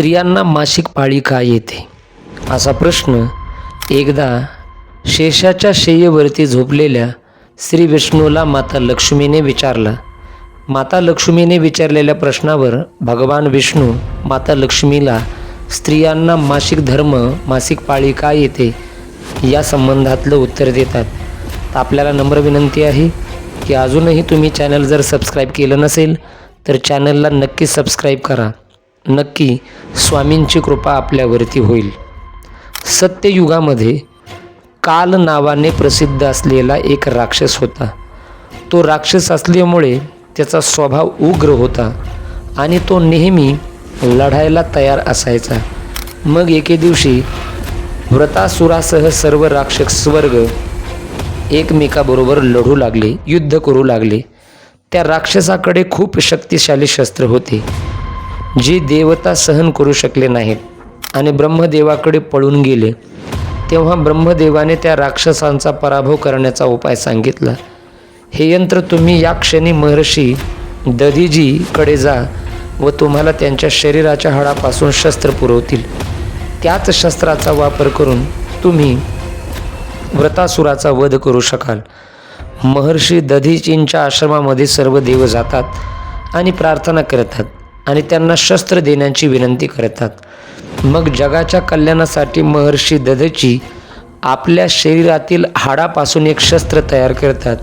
स्त्रियांना मासिक पाळी का येते? असा प्रश्न एकदा शेषाच्या शेयेवरती झोपलेल्या श्री विष्णूला माता लक्ष्मीने विचारला. माता लक्ष्मीने विचारलेल्या प्रश्नावर भगवान विष्णू माता लक्ष्मीला स्त्रियांना मासिक धर्म मासिक पाळी का येते? या संबंधातलं उत्तर देतात. तर आपल्याला नम्र विनंती आहे की अजूनही तुम्ही चॅनल जर सबस्क्राईब केलं नसेल तर चॅनलला नक्की सबस्क्राईब करा. नक्की स्वामींची कृपा आपल्यावरती होईल. सत्ययुगामध्ये काल नावाने प्रसिद्ध असलेला एक राक्षस होता. तो राक्षस असल्यामुळे त्याचा स्वभाव उग्र होता आणि तो नेहमी लढायला तयार असायचा. मग एके दिवशी व्रतासुरासह सर्व राक्षस वर्ग एकमेकाबरोबर लढू लागले युद्ध करू लागले. त्या राक्षसाकडे खूप शक्तिशाली शस्त्र होते. जी देवता सहन करू शकले नाहीत आणि ब्रह्मदेवाकडे पळून गेले तेव्हा ब्रह्मदेवाने त्या राक्षसांचा पराभव करण्याचा उपाय सांगितला. हे यंत्र तुम्ही या क्षणी महर्षी दधीजीकडे जा व तुम्हाला त्यांच्या शरीराच्या हाडापासून शस्त्र पुरवतील. त्याच शस्त्राचा वापर करून तुम्ही व्रतासुराचा वध करू शकाल. महर्षी दधीचींच्या आश्रमामध्ये सर्व देव जातात आणि प्रार्थना करतात. आणि त्यांना शस्त्र देण्याची विनंती करतात. मग जगाच्या कल्याणासाठी महर्षी दधची आपल्या शरीरातील हाडापासून एक शस्त्र तयार करतात.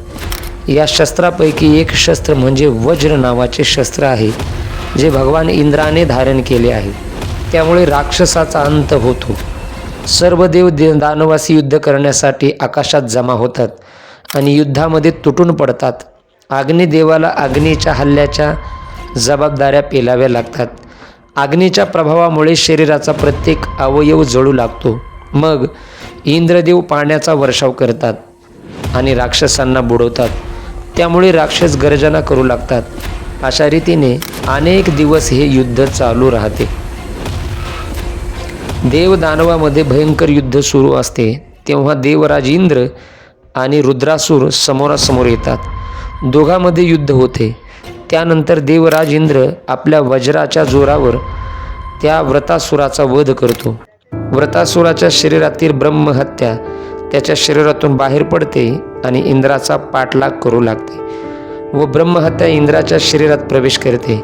या शस्त्रापैकी एक शस्त्र म्हणजे वज्र नावाचे शस्त्र आहे जे भगवान इंद्राने धारण केले आहे. त्यामुळे राक्षसाचा अंत होतो. सर्व देव दे दानवासी युद्ध करण्यासाठी आकाशात जमा होतात आणि युद्धामध्ये तुटून पडतात. अग्निदेवाला अग्नीच्या हल्ल्याच्या जबाबदाऱ्या पेलाव्या लागतात. अग्नीच्या प्रभावामुळे शरीराचा प्रत्येक अवयव जळू लागतो. मग इंद्रदेव पाण्याचा वर्षाव करतात आणि राक्षसांना बुडवतात. त्यामुळे राक्षस गर्जना करू लागतात. अशा रीतीने अनेक दिवस हे युद्ध चालू राहते. देवदानवामध्ये भयंकर युद्ध सुरू असते. तेव्हा देवराज इंद्र आणि रुद्रासूर समोरासमोर येतात. दोघांमध्ये युद्ध होते. त्यानंतर देवराज इंद्र आपल्या वज्राच्या जोरावर त्या व्रतासुराचा वध करतो. व्रतासुराच्या शरीरातील ब्रह्महत्या त्याच्या शरीरातून बाहेर पडते आणि इंद्राचा पाठलाग करू लागते व ब्रह्महत्या इंद्राच्या शरीरात प्रवेश करते.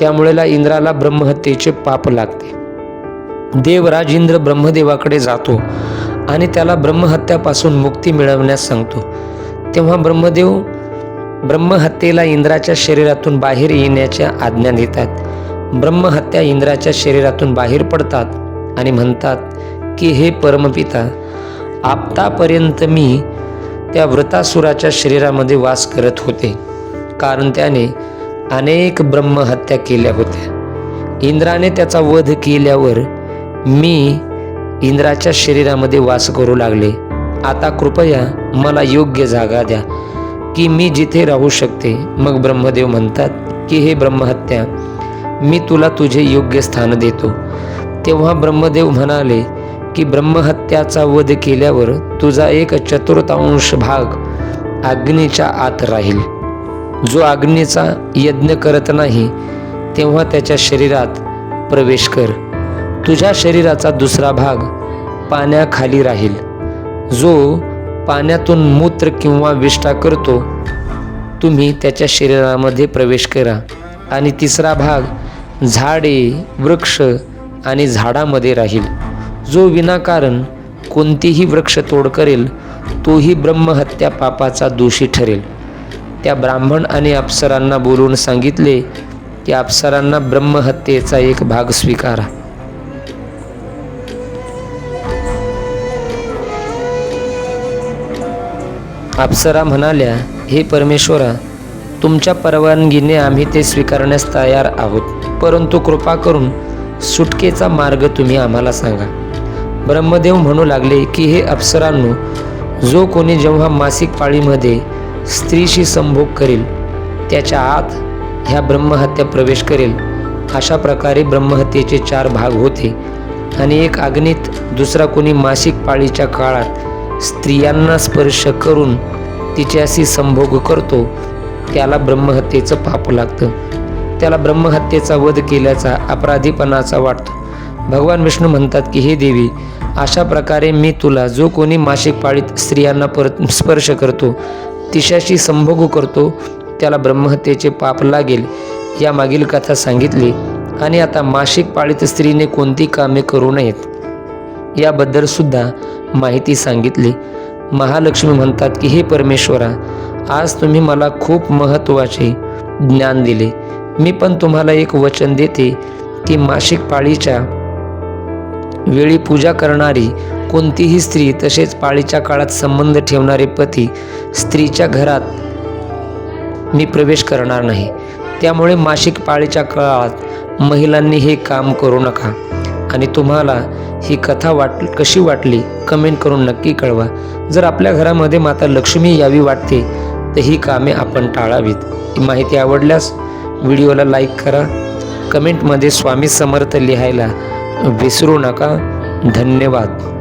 त्यामुळेला इंद्राला ब्रह्महत्येचे पाप लागते. देवराज इंद्र ब्रह्मदेवाकडे जातो आणि त्याला ब्रह्महत्यापासून मुक्ती मिळवण्यास सांगतो. तेव्हा ब्रह्मदेव ब्रह्महत्येला इंद्राच्या शरीरातून बाहेर येण्याच्या आज्ञा देतात. ब्रह्महत्या इंद्राच्या शरीरातून बाहेर पडतात आणि म्हणतात की हे परमपिता आत्तापर्यंत मी त्या व्रतासुराच्या शरीरामध्ये वास करत होते. कारण त्याने अनेक ब्रह्महत्या केल्या होत्या. इंद्राने त्याचा वध केल्यावर मी इंद्राच्या शरीरामध्ये वास करू लागले. आता कृपया मला योग्य जागा द्या. की मी जिथे राहू शकते मग ब्रह्मदेव म्हणतात की हे ब्रह्महत्या मी तुला तुझे योग्य स्थान देतो. तेव्हा ब्रह्मदेव म्हणाले की ब्रह्महत्याचा वध केल्यावर तुझा एक चतुर्थांश भाग अग्नीच्या आत राहील. जो अग्नीचा यज्ञ करत नाही तेव्हा त्याच्या शरीरात प्रवेश कर. तुझ्या शरीराचा दुसरा भाग पाण्याखाली राहील. जो पाण्यातून मूत्र किंवा विष्ठा करतो तुम्ही त्याच्या शरीरामध्ये प्रवेश करा. आणि तिसरा भाग झाडे वृक्ष आणि झाडामध्ये राहील. जो विनाकारण कोणतीही वृक्ष तोड करेल तोही ब्रह्महत्या पापाचा दोषी ठरेल. त्या ब्राह्मण आणि अप्सरांना बोलून सांगितले की अप्सरांना ब्रह्महत्येचा एक भाग स्वीकारा. अप्सरा म्हणाल्या हे परमेश्वरा तुमच्या परवानगीने आम्ही ते स्वीकारण्यास तयार आहोत. परंतु कृपा करून सुटकेचा मार्ग तुम्ही आम्हाला सांगा. ब्रह्मदेव म्हणू लागले की हे अप्सरांनो जो कोणी जेव्हा मासिक पाळीमध्ये स्त्रीशी संभोग करेल त्याच्या आत ह्या ब्रह्महत्या प्रवेश करेल. अशा प्रकारे ब्रह्महत्येचे चार भाग होते आणि एक अग्नीत दुसरा कोणी मासिक पाळीच्या काळात स्त्रियांना स्पर्श करून तिच्याशी संभोग करतो त्याला ब्रह्महत्येचं पाप लागतं. त्याला ब्रह्महत्येचा वध केल्याचा अपराधीपणाचा वाटतो. भगवान विष्णू म्हणतात की हे देवी अशा प्रकारे मी तुला जो कोणी मासिक पाळीत स्त्रियांना परत स्पर्श करतो तिशाशी संभोग करतो त्याला ब्रह्महत्येचे पाप लागेल. यामागील कथा सांगितली. आणि आता मासिक पाळीत स्त्रीने कोणती कामे करू नयेत? याबद्दल सुद्धा माहिती सांगितली. महालक्ष्मी म्हणतात की हे परमेश्वरा आज तुम्ही मला खूप महत्त्वाचे ज्ञान दिले. मी पण तुम्हाला एक वचन देते की मासिक पाळीच्या वेळी पूजा करणारी कोणतीही स्त्री तसेच पाळीच्या काळात संबंध ठेवणारे पती स्त्रीच्या घरात मी प्रवेश करणार नाही. त्यामुळे मासिक पाळीच्या काळात महिलांनी हे काम करू नका. आणि तुम्हाला ही कथा वाट कशी वाटली कमेंट करून नक्की कळवा. जर आपल्या घरामध्ये माता लक्ष्मी यावी वाटते तर ही कामे आपण टाळावीत. ही माहिती आवडल्यास व्हिडिओला लाईक करा. कमेंटमध्ये स्वामी समर्थ लिहायला विसरू नका. धन्यवाद.